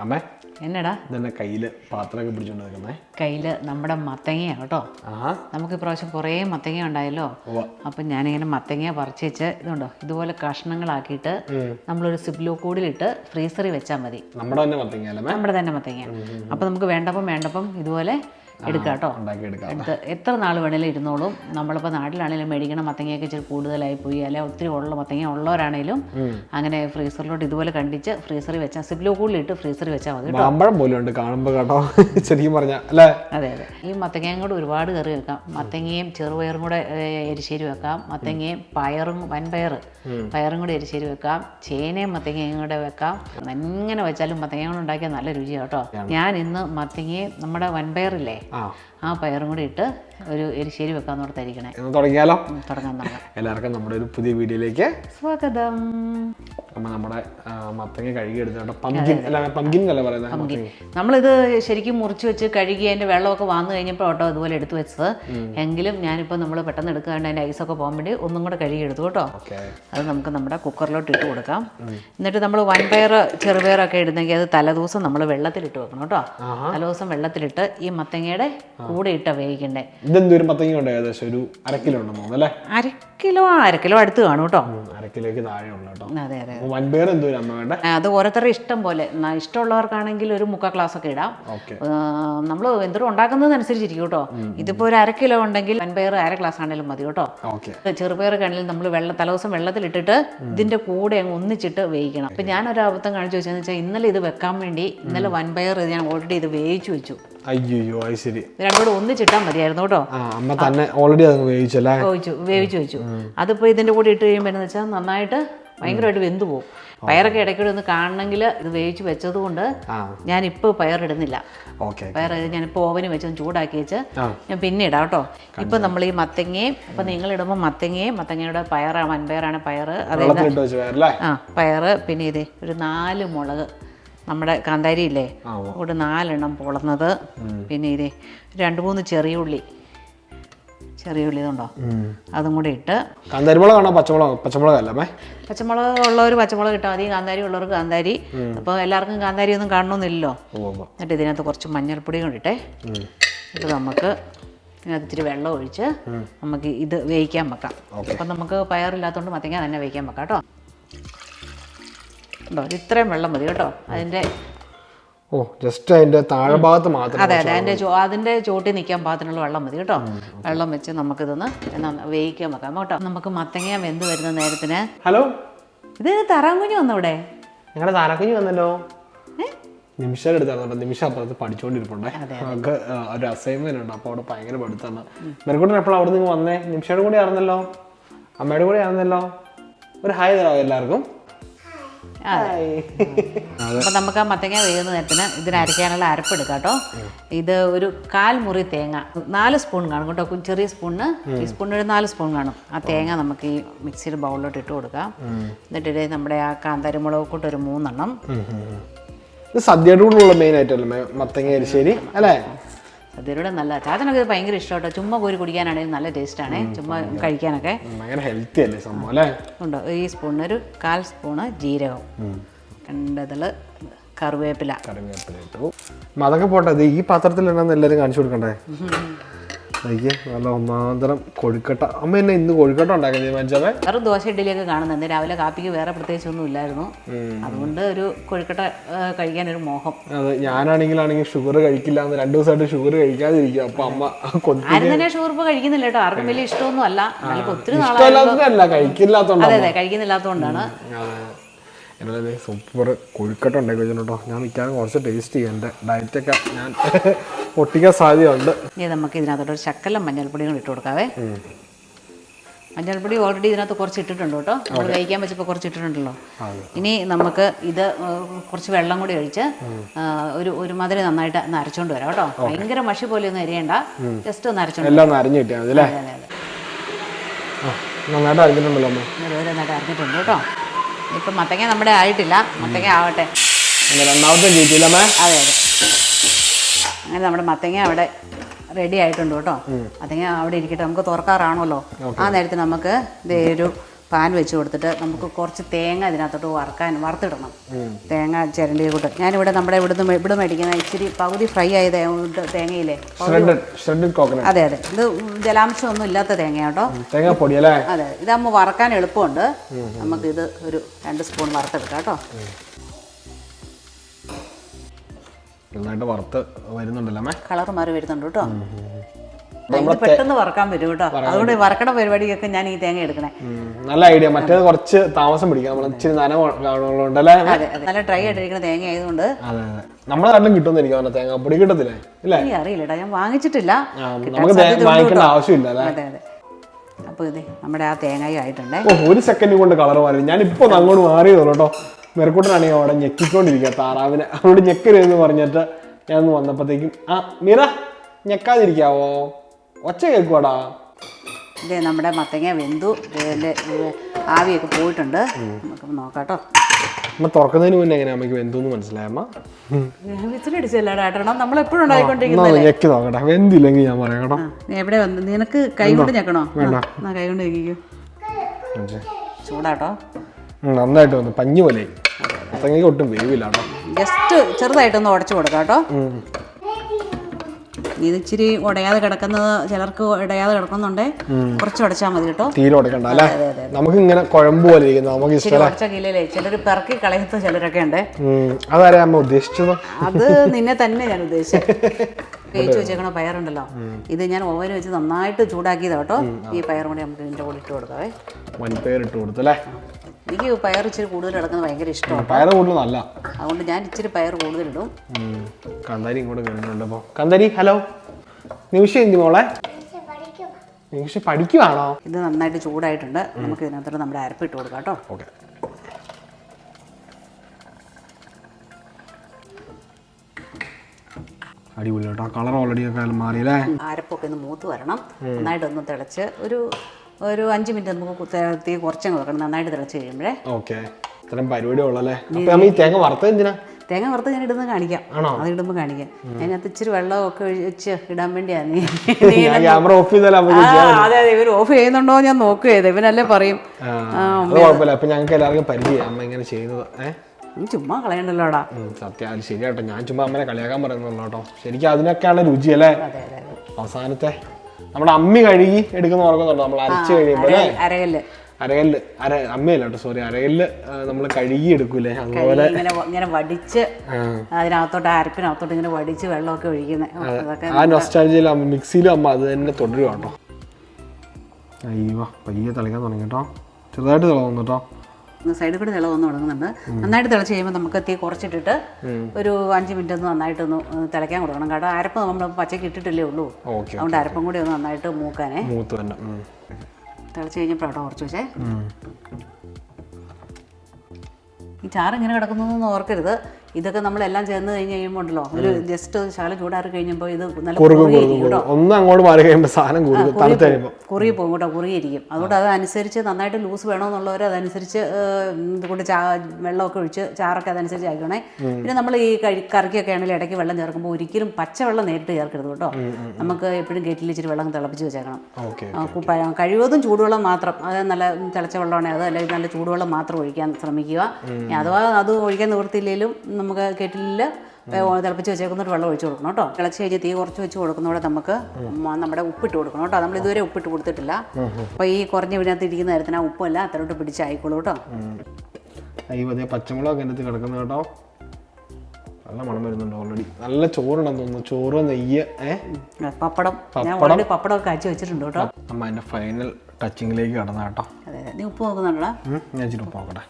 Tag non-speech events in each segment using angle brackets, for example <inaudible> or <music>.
അമ്മേ എന്നടാ? ഇതെന്നെ കയ്യിൽ പാത്രമൊക്കെ പിടിച്ചോണ്ട് നിൽക്കുന്നേ കയ്യിൽ നമ്മുടെ മത്തങ്ങയാണ് കേട്ടോ. ആഹാ. നമുക്ക് ഇപ്രാവശ്യം കുറേ മത്തങ്ങ ഉണ്ടായല്ലോ. ഉവ്വ. അപ്പം ഞാനിങ്ങനെ മത്തങ്ങ പറിച്ച് വെച്ച് ഇതുണ്ടോ ഇതുപോലെ കഷ്ണങ്ങളാക്കിയിട്ട് നമ്മളൊരു സിബ്ലോ കൂടിലിട്ട് ഫ്രീസറിൽ വെച്ചാൽ മതി. നമ്മുടെ തന്നെ മത്തങ്ങയല്ലേ നമ്മുടെ തന്നെ മത്തങ്ങ അപ്പം നമുക്ക് വേണ്ടപ്പം വേണ്ടപ്പം ഇതുപോലെ എടുക്കാം കേട്ടോ എടുത്ത് എത്ര നാൾ വേണേലും ഇരുന്നോളും. നമ്മളിപ്പോൾ നാട്ടിലാണെങ്കിലും മേടിക്കണ മത്തങ്ങയൊക്കെ ഇച്ചിരി കൂടുതലായി പോയി. അല്ലെ ഒത്തിരി ഉള്ള മത്തങ്ങ ഉള്ളവരാണേലും അങ്ങനെ ഫ്രീസറിലോട്ട് ഇതുപോലെ കണ്ടിച്ച് ഫ്രീസറിൽ വെച്ചാൽ സിബ്ലോ ഇട്ട് ഫ്രീസറിൽ വെച്ചാൽ മതി മാമ്പഴം പോലും ഉണ്ട് കാണുമ്പോൾ കേട്ടോ. <laughs> ശരിക്കും പറഞ്ഞ അല്ലേ? അതെ അതെ. ഈ മത്തങ്ങയും കൂടെ ഒരുപാട് കറി വെക്കാം. മത്തങ്ങയും ചെറുപയറും കൂടെ എരിശ്ശേരി വെക്കാം. മത്തങ്ങയും പയറും വൻപയർ പയറും കൂടെ എരിശ്ശേരി വെക്കാം. ചേനയും മത്തങ്ങയും കൂടെ വെക്കാം. എങ്ങനെ വെച്ചാലും മത്തങ്ങ കൊണ്ട് ഉണ്ടാക്കിയാൽ നല്ല രുചിയാട്ടോ കേട്ടോ. ഞാൻ ഇന്ന് മത്തങ്ങയും നമ്മുടെ വൻപയറില്ലേ ആ ആ പയറും കൂടി ഇട്ട് ഒരു എരിശ്ശേരി വെക്കാൻ ഓർത്തായിരിക്കണേ. എന്ന് തുടങ്ങിയാലോ? തുടങ്ങാൻ തുടങ്ങാം എല്ലാവർക്കും നമ്മുടെ ഒരു പുതിയ വീഡിയോയിലേക്ക് സ്വാഗതം. അമ്മ നമ്മുടെ മത്തങ്ങ കഴുകി എടുത്തോട്ടോ അല്ല എന്നല്ല പറയുന്നത്? നമ്മളിത് ശരിക്കും മുറിച്ച് വെച്ച് കഴുകി അതിന്റെ വെള്ളമൊക്കെ വന്നു കഴിഞ്ഞപ്പോൾ ഓട്ടോ അതുപോലെ എടുത്തു വെച്ചത്. എങ്കിലും ഞാനിപ്പോൾ നമ്മൾ പെട്ടെന്ന് എടുക്കാണ്ട് അതിന്റെ ഐസൊക്കെ പോകാൻ വേണ്ടി ഒന്നും കൂടെ കഴുകി എടുത്തു കേട്ടോ അത് നമുക്ക് നമ്മുടെ കുക്കറിലോട്ട് ഇട്ട് കൊടുക്കാം. എന്നിട്ട് നമ്മൾ വൻപയർ ചെറുപയറൊക്കെ ഇടുന്നെങ്കിൽ അത് തലേദിവസം നമ്മൾ വെള്ളത്തിലിട്ട് വെക്കണം കേട്ടോ. തലേദിവസം വെള്ളത്തിലിട്ട് ഈ മത്തങ്ങയുടെ കൂടെ ഇട്ട വേവിക്കണ്ടേ. ഇതെന്തോരം മത്തങ്ങ ഉണ്ട് ഏകദേശം ഒരു അര കിലോ അല്ലേ? അര കിലോ അര കിലോ അടുത്ത് കാണും കേട്ടോ. ഉം, അര കിലോയ്ക്ക് താഴെ കേട്ടോ. അതെ അതെ അപ്പോൾ വൻപയർ എന്തോരം അമ്മ വേണ്ടേ? അത് ഓരോരുത്തരുടെ ഇഷ്ടം പോലെ. ഇഷ്ടമുള്ളവർക്കാണെങ്കിൽ ഒരു മുക്കാൽ ക്ലാസ് ഒക്കെ ഇടാം. നമ്മൾ എന്തോരം ഉണ്ടാക്കുന്നതനുസരിച്ചിരിക്കും കേട്ടോ. ഇതിപ്പോ ഒരു അര കിലോ ഉണ്ടെങ്കിൽ വൻപയർ അര ക്ലാസ് ആണെങ്കിലും മതി കേട്ടോ. ചെറുപയർ കണ്ണിൽ നമ്മൾ വെള്ളം തലേദിവസം വെള്ളത്തിലിട്ടിട്ട് ഇതിന്റെ കൂടെ അങ്ങ് ഒന്നിച്ചിട്ട് വേവിക്കണം. അപ്പം ഞാനൊരു അബദ്ധം കാണിച്ചു വെച്ചതെന്ന് വെച്ചാൽ ഇന്നലെ ഇത് വെക്കാൻ വേണ്ടി ഇന്നലെ വൻപയർ ഞാൻ ഓൾറെഡി ഇത് വേവിച്ചു വെച്ചു. അയ്യോ അത് ശരി. രണ്ടുകൂടെ രണ്ടും കൂടെ ഒന്നിച്ചിട്ടാൽ മതിയായിരുന്നു കേട്ടോ. അമ്മ തന്നെ ഓൾറെഡി അത് വേവിച്ചല്ലേ വേവിച്ചു വേവിച്ചു വെച്ചു അതിപ്പോൾ ഇതിന്റെ കൂടെ ഇട്ട് കഴിയുമ്പോൾ എന്ന് വെച്ചാൽ നന്നായിട്ട് ഭയങ്കരമായിട്ട് വെന്തു പോകും പയറൊക്കെ ഇടയ്ക്കൂടെ ഒന്ന് കാണണമെങ്കിൽ ഇത് വേവിച്ച് വെച്ചത് കൊണ്ട് ഞാനിപ്പോൾ പയറിടുന്നില്ല. ഓക്കെ പയർ ഞാനിപ്പോൾ ഓവന് വെച്ച് ചൂടാക്കി വെച്ച് ഞാൻ പിന്നെ ഇടാം കേട്ടോ. ഇപ്പം നമ്മൾ ഈ മത്തങ്ങയും ഇപ്പം നിങ്ങൾ ഇടുമ്പോൾ മത്തങ്ങയും മത്തങ്ങയുടെ പയറാണ് വൻപയറാണ് പയറ്. അതായത് ആ പയറ് പിന്നെ ഇതേ ഒരു നാല് മുളക്. നമ്മുടെ കാന്താരിയില്ലേ? ഒരു നാലെണ്ണം പൊളന്നത്. പിന്നെ ഇത് രണ്ട് മൂന്ന് ചെറിയ ഉള്ളി. ചെറിയ ഉള്ളി ഇതുണ്ടോ? അതും കൂടി ഇട്ട് കാന്താരിമുളകാണോ പച്ചമുളക് പച്ചമുളക് അല്ലേ പച്ചമുളക് ഉള്ളവർ പച്ചമുളക് ഇട്ടാൽ മതി. കാന്താരി ഉള്ളവർക്ക് കാന്താരി. അപ്പോൾ എല്ലാവർക്കും കാന്താരി ഒന്നും കാണണമെന്നില്ലല്ലോ. എന്നിട്ട് ഇതിനകത്ത് കുറച്ച് മഞ്ഞൾപ്പൊടി കൊണ്ടിട്ടെ. ഇത് നമുക്ക് ഇതിനകത്ത് ഇച്ചിരി വെള്ളം ഒഴിച്ച് നമുക്ക് ഇത് വേവിക്കാൻ വെക്കാം. അപ്പം നമുക്ക് പയറില്ലാത്തതുകൊണ്ട് മത്തങ്ങ തന്നെ വേവിക്കാൻ വെക്കാം കേട്ടോ. ഉണ്ടോ? ഇത് ഇത്രയും വെള്ളം മതി കേട്ടോ. അതിന്റെ ഓ ജസ്റ്റ് അതിന്റെ താഴെ ഭാഗത്ത് മാത്രം അതെ അതെ അതിന്റെ അതിന്റെ അതിന്റെ ചോട്ടിൽ നിൽക്കാൻ പാകത്തിനുള്ള വെള്ളം മതി കേട്ടോ. വെള്ളം വെച്ച് നമുക്കിതൊന്ന് എന്നാ വേവിക്കാൻ വെക്കാം കേട്ടോ. നമുക്ക് മത്തങ്ങ വെന്ത് വരുന്ന നേരത്തിന് ഹലോ? ഇത് താറാങ്കുഞ്ഞ് വന്നോ ഇവിടെ ഞങ്ങളുടെ താരക്കുഞ്ഞ് വന്നല്ലോ നിമിഷം എടുത്തായിരുന്നു നിമിഷം അപ്പുറത്ത് പഠിച്ചുകൊണ്ടിരിപ്പുണ്ടേ നമുക്ക് ഒരു അസൈൻമെന്റ് ഉണ്ട്. അപ്പോൾ അവിടെ ഭയങ്കര പഠിത്തമാണ്. മെറുകൂട്ടൻ എപ്പോഴും അവിടെ നിന്ന് വന്നേ? നിമിഷയുടെ കൂടെ ആയിരുന്നല്ലോ. അമ്മയുടെ കൂടെ ആയിരുന്നല്ലോ. ഒരു ഹായ് തരാം എല്ലാവർക്കും. അപ്പം നമുക്ക് ആ മത്തങ്ങ വേകുന്ന നേരത്തിന് ഇതിന് അരപ്പ് അരപ്പെടുക്കാം കേട്ടോ. ഇത് ഒരു കാൽ മുറി തേങ്ങ. നാല് സ്പൂൺ കാണും കേട്ടോ. ചെറിയ സ്പൂണിന് ഈ സ്പൂണിന് ഒരു നാല് സ്പൂൺ കാണും. ആ തേങ്ങ നമുക്ക് ഈ മിക്സിയുടെ ബൗളിലോട്ട് ഇട്ട് കൊടുക്കാം. എന്നിട്ട് നമ്മുടെ ആ കാന്താരിമുളക് കൂട്ട് ഒരു മൂന്നെണ്ണം. ഇത് സദ്യയുടെ കൂടെ മെയിൻ ആയിട്ടല്ലേ മത്തങ്ങ എരിശ്ശേരി അല്ലേ? അതിലൂടെ നല്ല ചാച്ചനൊക്കെ ഇത് ഭയങ്കര ഇഷ്ടം കേട്ടോ ചുമ്മാ കോരി കുടിക്കാനാണെങ്കിൽ നല്ല ടേസ്റ്റാണ്. ചുമ്മാ കഴിക്കാനൊക്കെ. ഭയങ്കര ഹെൽത്തി അല്ലേ സംഭവം അല്ലേ? ഉണ്ടോ? ഈ സ്പൂണിന് ഒരു കാൽ സ്പൂണ് ജീരകം. രണ്ടതിൽ കറിവേപ്പില. കറിവേപ്പില അതൊക്കെ പോട്ടെ ഈ ഈ പാത്രത്തിൽ എല്ലാവരും കാണിച്ചു കൊടുക്കണ്ടേ? അയ്യേ നല്ല ഒന്നാന്തരം കൊഴുക്കട്ട. അമ്മ എന്നെ ഇന്ന് കൊഴുക്കട്ട ഉണ്ടാക്കാൻ വേറെ ദോശ ഇഡ്ഡലിയൊക്കെ കാണുന്നുണ്ട് രാവിലെ കാപ്പിക്ക് വേറെ പ്രത്യേകിച്ചൊന്നും ഇല്ലായിരുന്നു. അതുകൊണ്ട് ഒരു കൊഴുക്കട്ട കഴിക്കാൻ ഒരു മോഹം. അതെ ഞാനാണെങ്കിലാണെങ്കിൽ ഷുഗർ കഴിക്കില്ല എന്ന് രണ്ടു ദിവസമായിട്ട് ഷുഗർ കഴിക്കാതിരിക്കും അപ്പൊ അമ്മ ആരും തന്നെ ഷുഗർ ഇപ്പൊ കഴിക്കുന്നില്ല കേട്ടോ. ആർക്കും വലിയ ഇഷ്ടമൊന്നും അല്ല ഒത്തിരി നാളായി ഇഷ്ടമല്ലാത്തതല്ല കഴിക്കില്ലാത്തോണ്ടാ അതെ അതെ കഴിക്കുന്നില്ലാത്തതുകൊണ്ടാണ്. അതെ സൂപ്പർ കൊഴുക്കട്ട ഉണ്ടാക്കി വെച്ചിട്ടുണ്ടോ ഞാൻ മിക്കാനും കുറച്ച് ടേസ്റ്റ് ചെയ്യാം എന്റെ ഡയറ്റൊക്കെ ഞാൻ പൊട്ടിക്കാൻ സാധ്യതയുണ്ട്. ഇനി നമുക്ക് ഇതിനകത്തോട്ട് ഒരു ശക്കലം മഞ്ഞൾപ്പൊടി കൂടി ഇട്ട് കൊടുക്കാവേ. മഞ്ഞൾപ്പൊടി ഓൾറെഡി ഇതിനകത്ത് കുറച്ച് ഇട്ടിട്ടുണ്ട് കേട്ടോ. നമ്മൾ കഴിക്കാൻ വെച്ചപ്പോൾ കുറച്ച് ഇട്ടിട്ടുണ്ടല്ലോ ഇനി നമുക്ക് ഇത് കുറച്ച് വെള്ളം കൂടി ഒഴിച്ച് ഒരു ഒരു ഒരുമാതിരി നന്നായിട്ട് ഒന്ന് അരച്ചോണ്ട് വരാം കേട്ടോ. ഭയങ്കര മഷി പോലെ ഒന്നും അരിയണ്ട. ജസ്റ്റ് ഒന്ന് അരച്ചോണ്ട് എല്ലാം നന്നായിട്ട് അരിഞ്ഞിട്ടുണ്ടല്ലോ നന്നായിട്ട് അരഞ്ഞിട്ടുണ്ട് കേട്ടോ. ഇപ്പം മത്തങ്ങ നമ്മുടെ ആയിട്ടില്ല. മത്തങ്ങ ആവട്ടെ. രണ്ടാമത്തെ അതെ അങ്ങനെ നമ്മുടെ മത്തങ്ങ അവിടെ റെഡി ആയിട്ടുണ്ട് കേട്ടോ. മത്തങ്ങ അവിടെ ഇരിക്കട്ടെ. നമുക്ക് തുറക്കാറാണല്ലോ. ആ നേരത്തെ നമുക്ക് ഇതേ ഒരു പാൻ വെച്ച് കൊടുത്തിട്ട് നമുക്ക് കുറച്ച് തേങ്ങ ഇതിനകത്തോട്ട് വറുക്കാൻ വറുത്തിടണം. തേങ്ങ ചിരണ്ടി കൂട്ട്. ഞാനിവിടെ നമ്മുടെ ഇവിടുന്ന് ഇവിടെ മേടിക്കുന്ന ഇച്ചിരി പകുതി ഫ്രൈ ആയ തേങ്ങയിലെ തേങ്ങയില്ലേ? അതെ അതെ. ഇത് ജലാംശം ഒന്നും ഇല്ലാത്ത തേങ്ങ കേട്ടോ തേങ്ങാപ്പൊടി അല്ലേ അതെ ഇതാകുമ്പോൾ വറക്കാൻ എളുപ്പമുണ്ട്. നമുക്ക് ഇത് ഒരു രണ്ട് സ്പൂൺ വറുത്തെടുക്കാം കേട്ടോ. നന്നായിട്ട് വറുത്ത് വരുന്നുണ്ടല്ലോ കളർ മാറി വരുന്നുണ്ട് കേട്ടോ. പെട്ടെന്ന് വറക്കാൻ പറ്റും കേട്ടോ. അതുകൊണ്ട് വറക്കണ പരിപാടിക്കൊക്കെ ഞാൻ ഈ തേങ്ങ എടുക്കണേ. നല്ല ഐഡിയ. മറ്റേത് കുറച്ച് താമസം പിടിക്കും നമ്മൾ ഇച്ചിരി നനം കാണുന്നുണ്ടല്ലേ അതെ അതെ. നല്ല ഡ്രൈ ആയിട്ടിരിക്കുന്ന തേങ്ങ ആയതുകൊണ്ട് നമ്മുടെ നാട്ടിലും കിട്ടുമെന്ന് എനിക്ക് തേങ്ങ. പൊടി കിട്ടത്തില്ലേ? ഇല്ലേ? അറിയില്ലടാ. ഞാൻ വാങ്ങിച്ചിട്ടില്ല. നമുക്ക് വാങ്ങിക്കേണ്ട ആവശ്യമില്ല അല്ലേ? അതെ അതെ. അപ്പോൾ ഇത് നമ്മുടെ ആ തേങ്ങയും ആയിട്ടുണ്ട്. ഒരു സെക്കൻഡ് കൊണ്ട് കളർ മാറി ഞാൻ ഇപ്പൊ ഒന്ന് അങ്ങോട്ട് മാറിയതോ കേട്ടോ. മെറുക്കൂട്ടനാണെങ്കിൽ അവിടെ ഞെക്കിക്കൊണ്ടിരിക്കുക. താറാവിനെ അവിടെ ഞെക്കരുതെന്ന് പറഞ്ഞിട്ട് ഞാൻ വന്നപ്പോഴത്തേക്കും ആ മീറ ഞെക്കാതിരിക്കാവോ? ഒച്ച കേൾക്കുവാടാ. ഇതേ നമ്മുടെ മത്തങ്ങ വെന്തു. ഇതിന്റെ ആവിയൊക്കെ പോയിട്ടുണ്ട്. നമുക്ക് നോക്കാട്ടോ. കേട്ടോ അമ്മ തുറക്കുന്നതിന് മുന്നേ എങ്ങനെ അമ്മയ്ക്ക് വെന്തോന്ന് മനസ്സിലായമ്മ വിസിലടിച്ചല്ലേടാ ഏട്ടണം നമ്മളെപ്പോഴും എന്നാ ഉണ്ടായിക്കൊണ്ടിരിക്കുന്നത് ഞെക്കി നോക്കട്ടെ. വെന്തില്ലെങ്കിൽ ഞാൻ പറയാം എവിടെ വന്ന്? നിനക്ക് കൈ കൊണ്ട് ഞെക്കണോ? എന്നാ കൈ കൊണ്ട് ഞെക്കിക്കോ. ചൂടാട്ടോ. നന്നായിട്ട് വന്നു. പഞ്ഞു പോലെ. ഒട്ടും വേവില്ല കേട്ടോ ജസ്റ്റ് ചെറുതായിട്ടൊന്ന് ഉടച്ചു കൊടുക്കാം കേട്ടോ. ഇത് ഇച്ചിരി ഉടയാതെ കിടക്കുന്നത് ചിലർക്ക് ഉടയാതെ കിടക്കുന്നുണ്ട്. കുറച്ച് ഉടച്ചാൽ മതി കേട്ടോ. തീരെ ഉടക്കണ്ട അല്ലേ? നമുക്ക് ഇങ്ങനെ കുഴമ്പ് പോലെ ഇരിക്കുന്നു. നമുക്ക് ഇഷ്ടമല്ല ചിലർ പിറക്കി കളയുന്ന ചിലരൊക്കെ ഉണ്ട്. അതാരാ ഉദ്ദേശിച്ചത്? അത് നിന്നെ തന്നെ ഞാൻ ഉദ്ദേശിച്ചത്. <laughs> വേവിച്ച് വെച്ചേക്കണ പയറുണ്ടല്ലോ. ഇത് ഞാൻ ഓവൻ വെച്ച് നന്നായിട്ട് ചൂടാക്കിയതാട്ടോ ഈ പയറും കൂടി നമുക്ക് ഇതിന്റെ കൂടെ ഇട്ട് കൊടുക്കാവേ വൻപയർ ഇട്ട് കൊടുത്തു അല്ലേ എനിക്ക് പയർ ഇച്ചിരി കൂടുതൽ കിടക്കുന്നത് ഭയങ്കര ഇഷ്ടമാണ്. പയർ കൂടുതൽ നല്ല അതുകൊണ്ട് ഞാൻ ഇച്ചിരി പയർ കൂടുതൽ ഇടും. കാന്താരി ഇങ്ങോട്ട് കേട്ടിട്ടുണ്ട് അപ്പോൾ കാന്താരി ഹലോ. നിമിഷ എന്തി മോളെ? നിമിഷ പഠിക്കുവാണോ? ഇത് നന്നായിട്ട് ചൂടായിട്ടുണ്ട്. നമുക്ക് ഇതിനകത്തോട്ട് നമ്മുടെ അരപ്പിട്ട് കൊടുക്കാം കേട്ടോ. ഓക്കെ. അടിപൊളി കേട്ടോ. കളർ ഓൾറെഡി ഒക്കെ മാറിയല്ലേ അരപ്പൊക്കെ ഒന്ന് മൂത്ത് വരണം. നന്നായിട്ട് ഒന്ന് തിളച്ച് ഒരു ഒരു അഞ്ച് മിനിറ്റ് നമുക്ക് തീ കുറച്ചങ്ങ് വെക്കണം. നന്നായിട്ട് തിളച്ച് കഴിയുമ്പോഴേ. ഓക്കെ. ഇത്രയും പരിപാടി ഉള്ളല്ലേ അപ്പൊ ഈ തേങ്ങ വറുത്തത് എന്തിനാ? തേങ്ങ വറുത്ത് ഞാൻ ഇടുന്നത് കാണിക്കാം? അത് ഇടുമ്പോൾ കാണിക്കാം. അതിനകത്ത് ഇച്ചിരി വെള്ളമൊക്കെ ഒഴിച്ച് ഇടാൻ വേണ്ടിയാണ് നീ <laughs> ക്യാമറ ഓഫ് അതെ അതെ. ഇവർ ഓഫ് ചെയ്യുന്നുണ്ടോ ഞാൻ നോക്കുകയത് ഇവനല്ലേ പറയും. കുഴപ്പമില്ല. അപ്പൊ ഞങ്ങൾക്ക് എല്ലാവർക്കും പരിചയം. അമ്മ ഇങ്ങനെ ചെയ്യുന്നത്. ഏഹ് നീ ചുമ്മാ കളയണ്ടല്ലോടാ. സത്യം. അത് ശരിയാട്ടോ. ഞാൻ ചുമ്മാ അമ്മനെ കളിയാക്കാൻ പറയുന്നുള്ളൂ കേട്ടോ. ശരിക്കും അതിനൊക്കെയാണ് രുചി അല്ലേ? അവസാനത്തെ നമ്മുടെ അമ്മി കഴുകി എടുക്കുന്ന ഓർക്കുന്നുണ്ടോ നമ്മൾ അരച്ച് കഴിയുമ്പോൾ അരകല്ല്- അരകല്ല്. അര അമ്മയല്ല കേട്ടോ? സോറി അരകല്ല് നമ്മൾ കഴുകി എടുക്കൂലേ? അതുപോലെ ഇങ്ങനെ വടിച്ച് അതിനകത്തോട്ട് അരപ്പിനകത്തോട്ട് ഇങ്ങനെ വടിച്ച് വെള്ളമൊക്കെ ഒഴിക്കുന്നത് ആ നൊസ്റ്റാൾജിയിൽ അമ്മ മിക്സിയിലും അമ്മ അത് തന്നെ തുടരുക കേട്ടോ. അയ്യോ പയ്യെ തളിക്കാൻ തുടങ്ങി കേട്ടോ. ചെറുതായിട്ട് തിളങ്ങുന്നു കേട്ടോ. സൈഡിൽ കൂടി തിള വന്ന് തുടങ്ങുന്നുണ്ട്. നന്നായിട്ട് തിളച്ച് കഴിയുമ്പോൾ നമുക്ക് തീ കുറച്ചിട്ടിട്ട് ഒരു അഞ്ച് മിനിറ്റ് ഒന്ന് നന്നായിട്ടൊന്ന് തിളയ്ക്കാൻ കൊടുക്കണം. കാരണം അരപ്പ് നമ്മൾ പച്ചയ്ക്ക് ഇട്ടിട്ടില്ലേ ഉള്ളൂ. അതുകൊണ്ട് അരപ്പും കൂടി ഒന്ന് നന്നായിട്ട് മൂക്കാനേ. തിളച്ച് കഴിഞ്ഞപ്പോൾ അവിടെ കുറച്ച് വെച്ചേ. ഈ ചാറ് ഇങ്ങനെ കിടക്കുന്നു ഓർക്കരുത്. ഇതൊക്കെ നമ്മളെല്ലാം ചേർന്ന് കഴിഞ്ഞ് കഴിയുമ്പോൾ ഉണ്ടല്ലോ ഒരു ജസ്റ്റ് ശകലം ചൂടാറി കഴിഞ്ഞപ്പോൾ ഇത് നല്ല ഒന്ന് അങ്ങോട്ട് മാറി കഴിയുമ്പോൾ സാധനം കുറുകും പോകും. കേട്ടോ കുറുകിയിരിക്കും. അതുകൊണ്ട് അതനുസരിച്ച് നന്നായിട്ട് ലൂസ് വേണമെന്നുള്ളവർ അതനുസരിച്ച് ഏഹ്, ചാ വെള്ളമൊക്കെ ഒഴിച്ച് ചാറൊക്കെ അതനുസരിച്ച് ആക്കണേ പിന്നെ നമ്മൾ ഈ കഴി കറിക്കൊക്കെ ആണെങ്കിൽ ഇടയ്ക്ക് വെള്ളം ചേർക്കുമ്പോൾ ഒരിക്കലും പച്ചവെള്ളം നേരിട്ട് ചേർക്കരുത് കേട്ടോ. നമുക്ക് എപ്പോഴും കെറ്റിൽ ഇച്ചിരി വെള്ളം തിളപ്പിച്ച് വെച്ചേക്കണം. കഴിവതും ചൂടുവെള്ളം മാത്രം. അത് നല്ല തിളച്ച വെള്ളമാണെങ്കിൽ അത് അല്ലെങ്കിൽ നല്ല ചൂടുവെള്ളം മാത്രം ഒഴിക്കാൻ ശ്രമിക്കുക. അഥവാ അത് ഒഴിക്കാൻ നിവൃത്തിയില്ലെങ്കിലും നമുക്ക് കെറ്റിലിൽ തിളപ്പിച്ച് വെച്ചേക്കുന്നൊരു വെള്ളം ഒഴിച്ച് കൊടുക്കണം കേട്ടോ. തിളച്ച് കഴിഞ്ഞ് തീ കുറച്ച് വെച്ച് കൊടുക്കുന്നതോടെ നമുക്ക് നമ്മുടെ ഉപ്പിട്ട് കൊടുക്കണം കേട്ടോ. നമ്മൾ ഇതുവരെ ഉപ്പിട്ട് കൊടുത്തിട്ടില്ല. അപ്പോൾ ഈ കുറഞ്ഞ വീടിനകത്ത് ഇരിക്കുന്ന നേരത്തിന് ആ ഉപ്പല്ല അത്രയോട്ട് പിടിച്ചായിക്കോളൂ കേട്ടോ. അയ്യോ അതേ പച്ചമുളകൊക്കെ എന്റെ കിടക്കുന്ന കേട്ടോ. നല്ല മണം വരുന്നുണ്ട് ഓൾറെഡി നല്ല ചോറുണ്ടെന്ന് തോന്നുന്നു. ചോറ് നെയ്യ് പപ്പടം. ഞാൻ ഓൾറെഡി കാച്ചി വെച്ചിട്ടുണ്ട് കേട്ടോ. അമ്മ എന്റെ ഫൈനൽ ടച്ചിങ്ങിലേക്ക് കടന്ന കേട്ടോ. അതെ നീ ഉപ്പ് നോക്കുന്നുണ്ടോ ഞാൻ ഇച്ചിരി ഉപ്പ് നോക്കട്ടെ.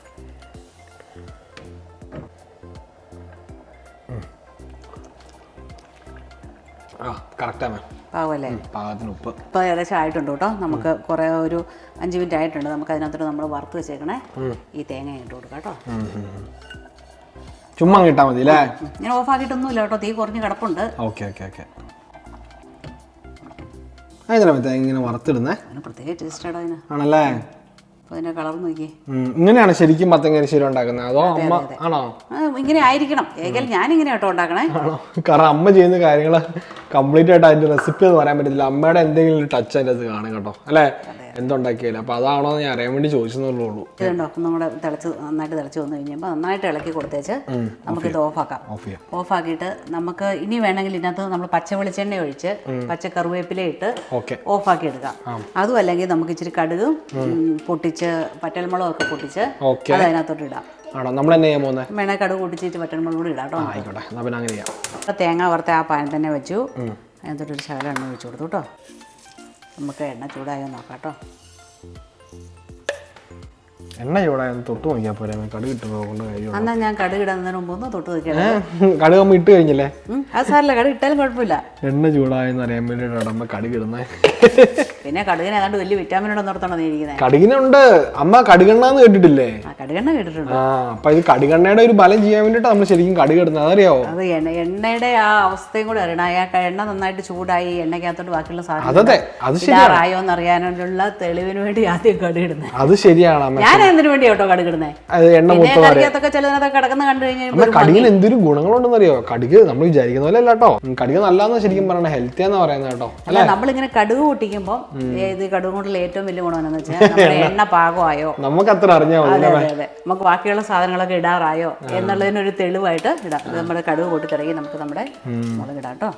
പാവല്ലേ? പാകത്തിന് ഉപ്പ്. ഇപ്പോൾ ഏകദേശം ആയിട്ടുണ്ട് കേട്ടോ. നമുക്ക് കുറേ ഒരു അഞ്ച് മിനിറ്റ് ആയിട്ടുണ്ട്. നമുക്ക് അതിനകത്തോട്ട് നമ്മൾ വറുത്ത് വെച്ചേക്കണേ. ഈ തേങ്ങ ഇട്ട് കൊടുക്കാം കേട്ടോ. ചുമ്മാ കിട്ടാ മതി അല്ലേ? ഞാൻ ഓഫ് ആക്കിയിട്ടൊന്നുമില്ല കേട്ടോ. തീ കുറഞ്ഞ് കിടപ്പുണ്ട്. Okay okay okay. അതിനാ മറ്റേ ഇങ്ങനെ വറുത്തിടുന്നേ? പ്രത്യേകിച്ച് പ്രത്യേക അതിന് ആണല്ലേ? അപ്പോൾ അതിന്റെ കളർ നോക്കിയേ. ഇങ്ങനെയാണ് ശരിക്കും മത്തങ്ങ എരിശ്ശേരി ഉണ്ടാക്കുന്നത്. അതോ അമ്മ ആണോ? ഇങ്ങനെ ആയിരിക്കണം. ഏകൽ ഞാനിങ്ങനെ കേട്ടോ ഉണ്ടാക്കണേ. ആണോ? കാരണം അമ്മ ചെയ്യുന്ന കാര്യങ്ങൾ കംപ്ലീറ്റ് ആയിട്ട് അതിന്റെ റെസിപ്പി എന്ന് പറയാൻ പറ്റത്തില്ല. അമ്മയുടെ എന്തെങ്കിലും ടച്ച് അതിന്റെ അത് കാണും കേട്ടോ. അല്ലേ? എന്തുണ്ടാക്കിയാലും. അപ്പൊ അതാണോ ഞാൻ അറിയാൻ വേണ്ടി ചോദിച്ചെന്നുള്ളൂ ഇതുണ്ടോ നമ്മുടെ തിളച്ച് നന്നായിട്ട് തിളച്ച് വന്നു കഴിഞ്ഞപ്പോൾ നന്നായിട്ട് ഇളക്കി കൊടുത്തേച്ച് നമുക്കിത് ഓഫാക്കാം ഓഫ് ചെയ്യാം. ഓഫാക്കിയിട്ട് നമുക്ക് ഇനി വേണമെങ്കിൽ ഇതിനകത്ത് നമ്മൾ പച്ച വെളിച്ചെണ്ണ ഒഴിച്ച് പച്ച കറിവേപ്പില ഇട്ട് ഓഫ് ആക്കി എടുക്കാം. അതും അല്ലെങ്കിൽ നമുക്ക് ഇച്ചിരി കടുകും പൊട്ടിച്ച് പറ്റൽമുളകും ഒക്കെ പൊട്ടിച്ച് ഓക്കെ. അത് അതിനകത്തോട്ട് ഇടാം. ആണോ? നമ്മൾ തന്നെ ചെയ്യാൻ പോകുന്നത് വേണേൽ കടുക് പൊട്ടിച്ചിട്ട് പറ്റൽമുളക് കൂടി ഇടാം കേട്ടോ ആയിക്കോട്ടെ. എന്നാ പിന്നെ അങ്ങനെ ചെയ്യാം. തേങ്ങ വറുത്ത ആ പാൻ തന്നെ വെച്ചു. അതിനകത്തോട്ടൊരു ശകലം എണ്ണ ഒഴിച്ചു കൊടുത്തു കേട്ടോ. നമുക്ക് എണ്ണ ചൂടായോ നോക്കാം കേട്ടോ. എണ്ണ ചൂടായ തൊട്ട് നോക്കിയാൽ പോരെ. കടുക് ഇട്ട് കൊണ്ട് കഴിയും എന്നാൽ ഞാൻ കടുക് ഇടുന്നതിന് മുമ്പ് ഒന്ന് തൊട്ട് നോക്കിയാൽ കടുക് ഇട്ട് കഴിഞ്ഞില്ലേ? അത് സാറില്ല കടുക് ഇട്ടാലും കുഴപ്പമില്ല. എണ്ണ ചൂടായെന്ന് അറിയാൻ വേണ്ടിയിട്ടാണ് നമ്മൾ കടുക് ഇടുന്നത് പിന്നെ കടുകിനെ ഏതാണ്ട് വലിയ വിറ്റാമിനോട് നിർത്തണം നീരിക്കുന്നത് കടുകിനുണ്ട്. അമ്മ കടുകെണ്ണാന്ന് കേട്ടിട്ടില്ലേ? കടുകണ്ണ കേട്ടിട്ടുണ്ട്. ആ അപ്പൊ ഇത് കടുകെണ്ണയുടെ ഒരു ബലം ചെയ്യാൻ വേണ്ടിട്ട് നമ്മൾ ശരിക്കും കടുകിടുന്നത് അതറിയാവോ? അത് എണ്ണ എണ്ണയുടെ ആ അവസ്ഥയും കൂടെ അറിയണം. ആ എണ്ണ നന്നായിട്ട് ചൂടായി എണ്ണയ്ക്കകത്തോട്ട് ബാക്കിയുള്ള സാധനം അതതെ അത്. ശരിയാണ്. എന്ന് അറിയാനുള്ള തെളിവിന് വേണ്ടി ആദ്യം കടുകിടുന്നത് അത് ശരിയാണ് അമ്മ. ഞാൻ എന്തിനു വേണ്ടി കേട്ടോ കടുകിടുന്നത് അത് എണ്ണ കറിക്കകത്തൊക്കെ ചിലതിനകത്തൊക്കെ കിടക്കുന്ന കണ്ടു കഴിഞ്ഞാൽ കടുകിന് എന്തൊരു ഗുണങ്ങളുണ്ടെന്ന് അറിയോ കടുക് നമ്മൾ വിചാരിക്കുന്ന പോലെ അല്ല കേട്ടോ. കടുക് നല്ലതെന്ന് ശരിക്കും പറയണം ഹെൽത്തി എന്ന് പറയുന്നത് കേട്ടോ. അല്ല? നമ്മളിങ്ങനെ കടുക് പൊട്ടിക്കുമ്പോൾ ഇത് കടുക് കൊണ്ടുള്ള ഏറ്റവും വലിയ ഗുണം എന്താണെന്ന് വെച്ചാൽ നമ്മുടെ <laughs> എണ്ണ പാകമായോ? നമുക്ക് അത്ര അറിഞ്ഞാൽ അതെ അതെ അതെ. നമുക്ക് ബാക്കിയുള്ള സാധനങ്ങളൊക്കെ ഇടാറായോ എന്നുള്ളതിനൊരു തെളിവായിട്ട് ഇടാം. നമ്മുടെ കടുക് പൊട്ടിത്തിറങ്ങി നമുക്ക് നമ്മുടെ മുളകിടാം കേട്ടോ.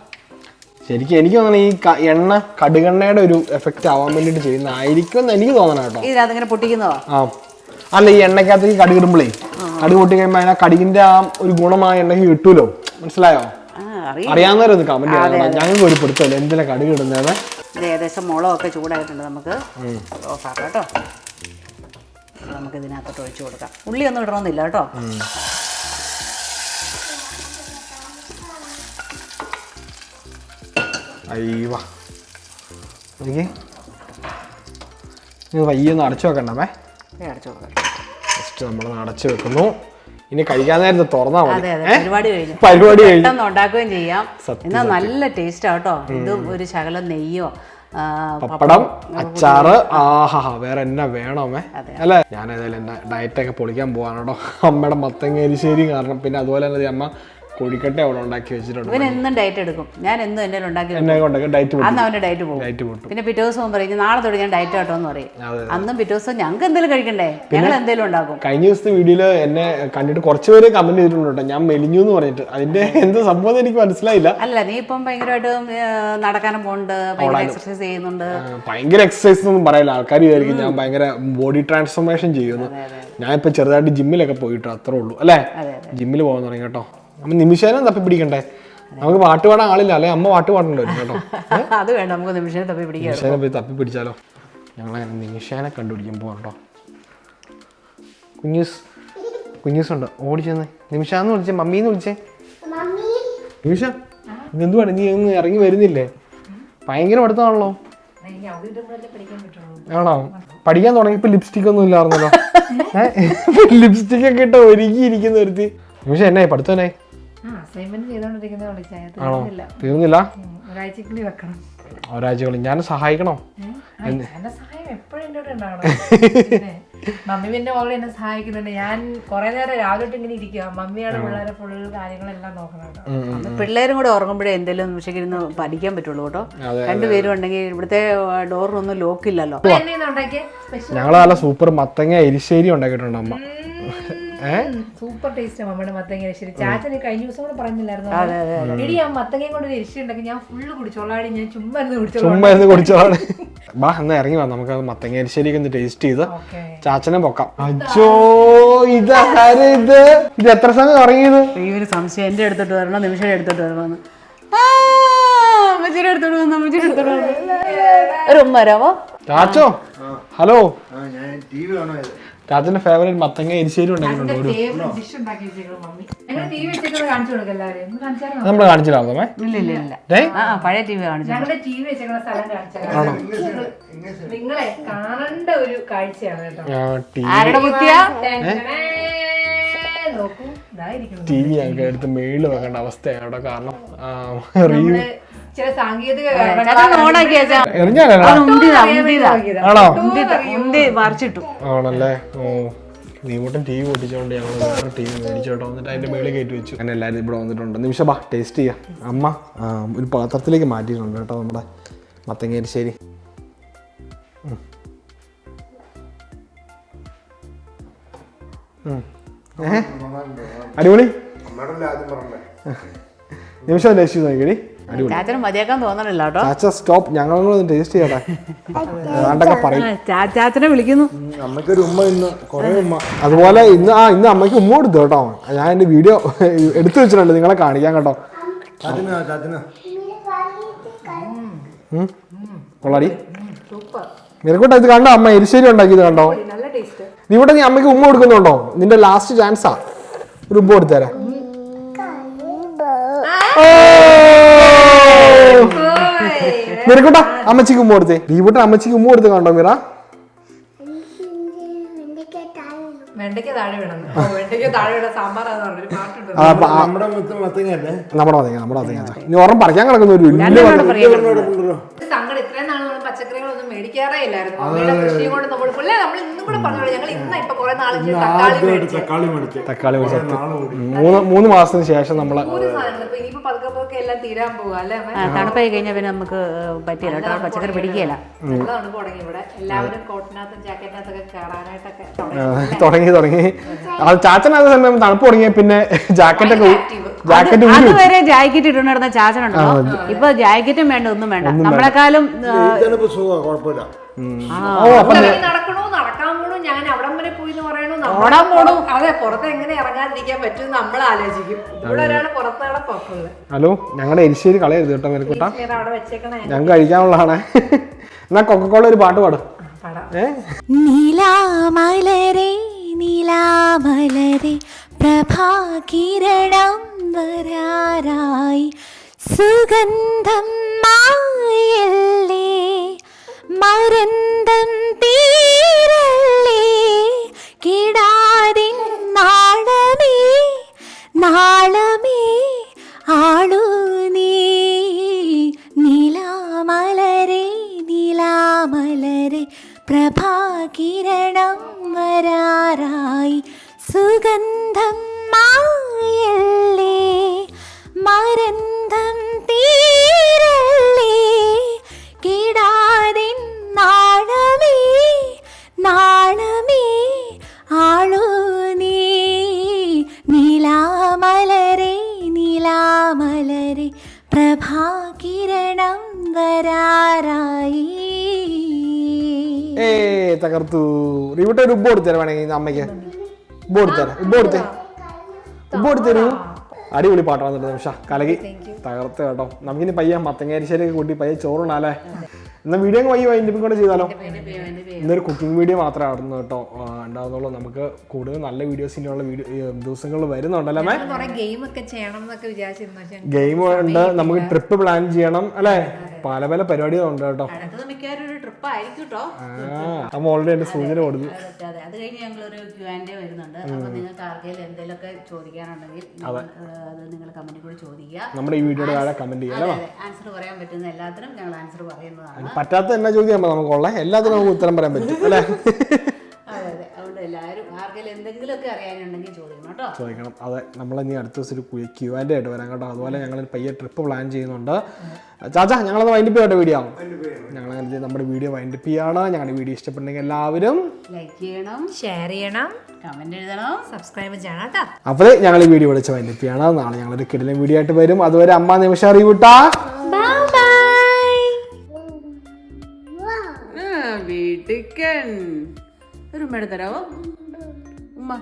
ശരിക്കും എനിക്ക് തോന്നണ ഈ എണ്ണ കടുകെണ്ണയുടെ ഒരു എഫക്റ്റ് ആവാൻ വേണ്ടിട്ട് ചെയ്യുന്നതായിരിക്കും എന്ന് എനിക്ക് തോന്നണം കേട്ടോ. ഇതിനകത്ത് ഇങ്ങനെ പൊട്ടിക്കുന്നതോ? ആ. അല്ല ഈ എണ്ണക്കകത്തേക്ക് കടുക് ഇടുമ്പോഴേ കടുക് പൊട്ടി കഴിയുമ്പോൾ അതിനാ കടുകിന്റെ ആ ഒരു ഗുണമായ എണ്ണയ്ക്ക് കിട്ടൂലോ? മനസ്സിലായോ? അറിയാവുന്നവരൊന്ന് കമന്റ് ചെയ്യണം ഞങ്ങൾക്ക് ഒരു പിടുത്തല്ലോ എന്തിനാ കടുക് ഇടുന്നത് ഇത് ഏകദേശം മുളകൊക്കെ ചൂടായിട്ടുണ്ട് നമുക്ക്. ഓഫാക്കാം കേട്ടോ. നമുക്ക് ഇതിനകത്തോട്ട് ഒഴിച്ചു കൊടുക്കാം. ഉള്ളി ഒന്നും ഇടണമെന്നില്ല കേട്ടോ. അയ്യോ വയ്യൊന്ന് അടച്ചു വെക്കണ്ടേ അടച്ചു വെക്കണം ജസ്റ്റ് നമ്മൾ അടച്ചു വെക്കുന്നു. ഇനി കഴിക്കാൻ തുറന്നാ മതി. പരിപാടി കഴിഞ്ഞു. പരിപാടി പെട്ടെന്ന് ഉണ്ടാക്കുകയും ചെയ്യാം. എന്നാൽ നല്ല ടേസ്റ്റ് ആട്ടോ ഇത് ഒരു ശകലം നെയ്യോ പപ്പടം അച്ചാറ് ആഹാ വേറെ എന്നാ വേണമേ അല്ലേ? ഞാൻ ഏതായാലും എന്റെ ഡയറ്റൊക്കെ പൊളിക്കാൻ പോവാണ് കേട്ടോ. അമ്മയുടെ മത്തങ്ങ എരിശ്ശേരി കാരണം. പിന്നെ അതുപോലെ തന്നെ അമ്മ കൊഴിക്കട്ടെ അവിടെ ഉണ്ടാക്കി വെച്ചിട്ടുണ്ട്. ഇവൻ എന്നും ഡയറ്റ് എടുക്കും. ഞാൻ എന്നും എന്നെ ഉണ്ടാക്കി എന്നെ ഡയറ്റ് അന്ന് അവന്റെ ഡയറ്റ് പോകും. ഡയറ്റ് പൊട്ടും. പിന്നെ പിറ്റേ ദിവസം പറയും നാളെ തൊട്ട് ഞാൻ ഡയറ്റ് കേട്ടോ എന്ന് പറയും അന്നും പിറ്റേ ദിവസം ഞങ്ങൾക്ക് എന്തെങ്കിലും കഴിക്കണ്ടേ? ഞങ്ങൾ എന്തെങ്കിലും ഉണ്ടാക്കും. കഴിഞ്ഞ ദിവസത്തെ വീഡിയോയിൽ എന്നെ കണ്ടിട്ട് കുറച്ച് പേര് കമന്റ് ചെയ്തിട്ടുണ്ട് കേട്ടോ. ഞാൻ മെലിഞ്ഞു എന്ന് പറഞ്ഞിട്ട്. അതിന്റെ എന്ത് സംഭവം എനിക്ക് മനസ്സിലായില്ല. അല്ല നീ ഇപ്പം ഭയങ്കരമായിട്ട് നടക്കാനും പോകുന്നുണ്ട് ഭയങ്കര എക്സർസൈസ് ചെയ്യുന്നുണ്ട്. ഭയങ്കര എക്സസൈസ് ഒന്നും പറയില്ല. ആൾക്കാർ വിചാരിക്കും ഞാൻ ഭയങ്കര ബോഡി ട്രാൻസ്ഫോർമേഷൻ ചെയ്യുന്നു. ഞാൻ ഇപ്പൊ ചെറുതായിട്ട് ജിമ്മിലൊക്കെ പോയിട്ടോ അത്രേ ഉള്ളൂ. അല്ലേ? ജിമ്മിൽ പോകാൻ തുടങ്ങി കേട്ടോ. അമ്മ നിമിഷേനം തപ്പി പിടിക്കണ്ടേ? നമുക്ക് പാട്ട് പാടാൻ ആളില്ല അല്ലെ? അമ്മ പാട്ട് പാടണ്ടോ കേട്ടോ. <laughs> അത് വേണ്ട നമുക്ക് നിമിഷേനെ തപ്പി പിടിക്കാം നിമിഷേനെ പോയി തപ്പി പിടിച്ചാലോ? ഞങ്ങളങ്ങനെ നിമിഷേനെ കണ്ടുപിടിക്കാൻ പോകണ്ടോ കുഞ്ഞൂസ് കുഞ്ഞൂസ് ഉണ്ട് ഓടിച്ചെന്ന്. നിമിഷാന്ന് വിളിച്ചേ മമ്മീന്ന് വിളിച്ചേ. നിമിഷ ഇതെന്തുവാണ്? നീ ഒന്ന് ഇറങ്ങി വരുന്നില്ലേ? ഭയങ്കര പഠിത്തമാണല്ലോ. ആണോ? പഠിക്കാൻ തുടങ്ങിയപ്പോ ലിപ്സ്റ്റിക് ഒന്നും ഇല്ലായിരുന്നല്ലോ. <laughs> ലിപ്സ്റ്റിക് ഒക്കെ ഇട്ട് ഒരുക്കിയിരിക്കുന്ന ഒരുത്തി. നിമിഷം എന്നായി? പഠിത്തനായി ആണോ? തീർന്നില്ല. ഒരാഴ്ചകളിൽ ഞാൻ സഹായിക്കണോ? മമ്മി പിന്നെ ഓൾറെഡി എന്നെ സഹായിക്കുന്നുണ്ട്. ഞാൻ കുറെ നേരം രാവിലെ തൊട്ട് ഇങ്ങനെ ഇരിക്കുക മമ്മിയാണ് പിള്ളേരെ ഫുൾ കാര്യങ്ങളെല്ലാം നോക്കണം പിള്ളേരും കൂടെ ഉറങ്ങുമ്പോഴേ എന്തെങ്കിലും നിമിഷക്കിരുന്ന് പഠിക്കാൻ പറ്റുള്ളൂ കേട്ടോ. രണ്ടുപേരും ഉണ്ടെങ്കിൽ ഇവിടുത്തെ ഡോറിനൊന്നും ലോക്കില്ലല്ലോ ഞങ്ങൾ നല്ല സൂപ്പർ മത്തങ്ങ എരിശ്ശേരി ഉണ്ടാക്കിയിട്ടുണ്ട് അമ്മ. സൂപ്പർ ടേസ്റ്റ് മമ്മിയുടെ മത്തങ്ങ ഇരിശ്ശേരി ചാച്ചന് കഴിഞ്ഞ ദിവസം കൂടെ പറഞ്ഞില്ലായിരുന്നു? ഇടി ആ മത്തങ്ങയും കൊണ്ട് ഒരു എരിശ്ശേരി ഉണ്ടാക്കി ഞാൻ ഫുള്ള് കുടിച്ചോളാടി ഞാൻ ചുമ്മാ ഇരുന്ന് കുടിച്ചോളാം ചുമ്മാ ഇരുന്ന് കുടിച്ചതാണ് ബാ എന്നാ ഇറങ്ങി വാ നമുക്ക് മത്തങ്ങ എരിശ്ശേരിക്ക് ഒന്ന് ടേസ്റ്റ് ചെയ്ത് ചാച്ചനെ പൊക്കാം. അച്ചോ ഇതാര് ഇത്? ഇത് എത്ര സമയം ഇറങ്ങിയത് ഒരു സംശയം. എന്റെ എടുത്തിട്ട് വരണോ നിമിഷം എടുത്തിട്ട് വരണമെന്ന് അമ്മച്ചിയുടെ അടുത്തോട്ട് വന്നു അമ്മച്ചിയുടെ അടുത്തോട്ട് വന്നു. ഒരു ഉമ്മ വരാമോ ചാച്ചോ ഹലോ. ഞാൻ ടി വി കാണുമായത് ചാച്ചന്റെ ഫേവറേറ്റ് മത്തങ്ങ എരിശ്ശേരി ഉണ്ടാക്കിയിട്ടുണ്ട് ഒരു നമ്മൾ ഇല്ല ഇല്ല ഇല്ല. ആ പഴയ ടി വി കാണിച്ചു. നിങ്ങളെ കാണേണ്ട ഒരു കാഴ്ചയാണ് കേട്ടോ. ടി ആരുടെ കുത്തിയാ? ടി വി ഞങ്ങൾക്ക് എടുത്ത് മേളിൽ വെക്കേണ്ട അവസ്ഥയാണ് കേട്ടോ കാരണം ചില സാങ്കേതിക ആണല്ലേ? ടി വി പൊട്ടിച്ചോണ്ട് ഞങ്ങൾ ടി വി എന്നിട്ട് അതിന്റെ മേളിൽ കയറ്റി വെച്ചു. അങ്ങനെ എല്ലാവരും ഇവിടെ വന്നിട്ടുണ്ട്. നിമിഷം ബാ ടേസ്റ്റ് ചെയ്യാം. അമ്മ ഒരു പാത്രത്തിലേക്ക് മാറ്റിയിട്ടുണ്ട് കേട്ടോ നമ്മുടെ മത്തങ്ങേരിശ്ശേരി. അടിപൊളി? അമ്മയോടല്ലേ ആദ്യം പറഞ്ഞേ? നിമിഷം ടേസ്റ്റ് ചെയ്ത് നോക്കിയടി. ചാച്ചന് മതിയാക്കാൻ തോന്നണില്ല കേട്ടോ. ചാച്ച സ്റ്റോപ്പ് ഞങ്ങളൊന്ന് ടേസ്റ്റ് ചെയ്യട്ടെ ഏതാണ്ടൊക്കെ പറയും. ചാച്ചനെ വിളിക്കുന്നു. അമ്മയ്ക്കൊരു ഉമ്മ ഇന്ന് കുറേ ഉമ്മ. അതുപോലെ ഇന്ന് ആ ഇന്ന് അമ്മയ്ക്ക് ഉമ്മ കൊടുത്തു കേട്ടോ. ഞാൻ എന്റെ വീഡിയോ എടുത്തു വെച്ചിട്ടുണ്ട് നിങ്ങളെ കാണിക്കാൻ കേട്ടോ. കൊള്ളാടി. നിനക്കൂട്ട ഇത് കണ്ടോ? അമ്മ എരിശ്ശേരി ഉണ്ടാക്കിയത് കണ്ടോ? നല്ല ടേസ്റ്റ് നീ ഇവിടെ നീ അമ്മയ്ക്ക് ഉമ്മ കൊടുക്കുന്നുണ്ടോ? നിന്റെ ലാസ്റ്റ് ചാൻസാ ഒരു ഉമ്മ കൊടുത്തേരാ. നിനക്കൂട്ട അമ്മച്ചിക്ക് ഉമ്മ കൊടുത്തേ. ദീപൂട്ടൻ അമ്മച്ചിക്ക് ഉമ്മ കൊടുത്ത് കണ്ടോ മിറ? വെണ്ടയ്ക്ക താഴെ താഴെ പാട്ടുണ്ട് നമ്മുടെ മുത്ത് മത്തങ്ങല്ലേ നമ്മുടെ നമ്മുടെ ഓർമ്മ പറിക്കാൻ കിടക്കുന്ന ഒരു വലിയ മത്തങ്ങ. സങ്കടം. ഇത്രയും നാൾ നമ്മൾ പച്ചക്കറികളൊന്നും മേടിക്കാറേ ഇല്ലായിരുന്നു. അമ്മയുടെ കൃഷിയും കൊണ്ട് നമ്മൾ പിള്ളേ നമ്മൾ ഇന്നും കൂടെ പറഞ്ഞു ഞങ്ങൾ ഇന്ന ഇപ്പൊ കുറെ നാളെ തക്കാളി മേടിച്ചു. മൂന്ന് മൂന്ന് മാസത്തിന് ശേഷം നമ്മൾ ഒരു സാധനങ്ങൾ ഇപ്പൊ ഇനിയിപ്പോ പതുക്കെ പതുക്കെ എല്ലാം തീരാൻ പോവാ അല്ലേ തണുപ്പായി കഴിഞ്ഞാൽ പിന്നെ നമുക്ക് പറ്റിയല്ല കേട്ടോ. പച്ചക്കറി പിടിക്കുകയില്ല. നല്ല തണുപ്പ് തുടങ്ങി ഇവിടെ. എല്ലാവരും കോട്ടിനകത്തും ജാക്കറ്റിനകത്തൊക്കെ കയറാനായിട്ടൊക്കെ ആ, തുടങ്ങി തുടങ്ങി. അത് ചാച്ചൻ അതേ സമയം തണുപ്പ് തുടങ്ങിയ പിന്നെ ജാക്കറ്റ് ഒക്കെ ജാക്കറ്റ്. അതുവരെ ജാക്കറ്റ് ചാച്ചൻ ചാച്ചനുണ്ടല്ലോ. ഇപ്പൊ ജാക്കറ്റും വേണ്ട ഒന്നും വേണ്ട. നമ്മളെക്കാളും ഓ അപ്പൊ നടക്കണോ? നടക്കാൻ പോണു? ഞാൻ അവിടം വരെ പോയി എന്ന് പറയണു ഓടാൻ പോണു. അതെ പുറത്ത് എങ്ങനെ ഇറങ്ങാതിരിക്കാൻ പറ്റും നമ്മൾ ആലോചിക്കും. ഇവിടെ ഒരാൾ പുറത്താണ് ഹലോ ഞങ്ങളുടെ എരിശ്ശേരി കളയരുത് കേട്ടോ മേൽക്കൂട്ട. ഞങ്ങൾ കഴിക്കാനുള്ളതാണ്. എന്നാ കൊക്കക്കോള ഒരു പാട്ട് പാടും. നീലാമലരെ നീലാമലരെ പ്രഭാകിരണം വരാറായി. സുഗന്ധം മായല്ലേ മരന്തം തീരല്ലേ കിടാതിൻ പ്രഭാകിരണം വരാറായി. ഏ തകർത്തു. ഇവിടെ ഒരു ഉപ്പ് കൊടുത്തരാ വേണമെങ്കിൽ അമ്മയ്ക്ക്. ഉപ്പ് കൊടുത്തരാ ഉപ്പ് കൊടുത്തേ. ഉപ്പ് കൊടുത്തരൂ. അടിപൊളി പാട്ടാണ് നിമിഷ കലകി തകർത്ത് കേട്ടോ. നമുക്കിനി പയ്യ മത്തങ്ങാരിശ്ശേരി കൂട്ടി പയ്യെ ചോറുണ്ടാലേ എന്നാ വീഡിയോ വൈ വൈൻഡിപ്പിൽ കൂടെ ചെയ്താലോ? ഇന്നൊരു കുക്കിംഗ് വീഡിയോ മാത്രമേ ആയിരുന്നു കേട്ടോ ഉണ്ടാവുന്നുള്ളൂ. നമുക്ക് കൂടുതൽ നല്ല വീഡിയോസ് ഇനിയുള്ള വീഡിയോ ദിവസങ്ങൾ വരുന്നുണ്ടല്ലേ ഗെയിം ഉണ്ട്. നമുക്ക് ട്രിപ്പ് പ്ലാൻ ചെയ്യണം അല്ലേ? പല പല പരിപാടികളുണ്ട് കേട്ടോ. അമ്മ ഓൾറെഡി എന്റെ സൂചന കൊടുത്തു. അതെ, കഴിഞ്ഞ് ഞങ്ങൾ ഒരു ക്യു ആൻഡ് വരുന്നുണ്ട്. അപ്പൊ നിങ്ങൾക്ക് ആർക്കെങ്കിലും എന്തെങ്കിലുമൊക്കെ ചോദിക്കാനുണ്ടെങ്കിൽ അത്. നിങ്ങൾ കമന്റിൽ കൂടി ചോദിക്കുക. നമ്മുടെ ഈ വീഡിയോയുടെ താഴെ കമന്റ് ചെയ്യാം ആൻസർ പറയാൻ പറ്റുന്ന എല്ലാത്തിനും ഞങ്ങൾ ആൻസർ പറയുന്നതാണ്. പറ്റാത്ത എന്നാ ചോദ്യം നമുക്കുള്ള? എല്ലാത്തിനും നമുക്ക് ഉത്തരം പറയാൻ പറ്റും അല്ലേ? എല്ലാവരും ആർക്കെങ്കിലും എന്തെങ്കിലുമൊക്കെ അറിയാനുണ്ടെങ്കിൽ ചോദിക്കണം കേട്ടോ. ചോദിക്കണം. അതെ നമ്മൾ ഇനി അടുത്ത ദിവസം ഒരു ക്യൂ ആൻഡ് ആയിട്ട് വരാം കേട്ടോ. അതുപോലെ ഞങ്ങൾ പയ്യെ ട്രിപ്പ് പ്ലാൻ ചെയ്യുന്നുണ്ട്. ചാച്ചാ ഞങ്ങളത് വൈൻഡപ്പ് ചെയ്യട്ടെ വീഡിയോ ഞങ്ങൾ അങ്ങനെ നമ്മുടെ വീഡിയോ വൈൻഡപ്പ് ചെയ്യാണ്. ഞങ്ങളുടെ വീഡിയോ ഇഷ്ടപ്പെട്ടെങ്കിൽ എല്ലാവരും ലൈക്ക് ചെയ്യണം ഷെയർ ചെയ്യണം. കമന്റ് എഴുതണം. സബ്സ്ക്രൈബ് ചെയ്യണം കേട്ടോ. അപ്പോൾ ഞങ്ങൾ ഈ വീഡിയോ വിളിച്ച് വൈൻഡപ്പ് ചെയ്യണം. നാളെ ഞങ്ങളൊരു കിടിലൻ വീഡിയോ ആയിട്ട് വരും. അതുവരെ അമ്മ നിമിഷം അറിവിട്ടാ വീട്ടിക്കൻ ഒരു ഉമ്മ എടുത്തരാവോ ഉമ്മ.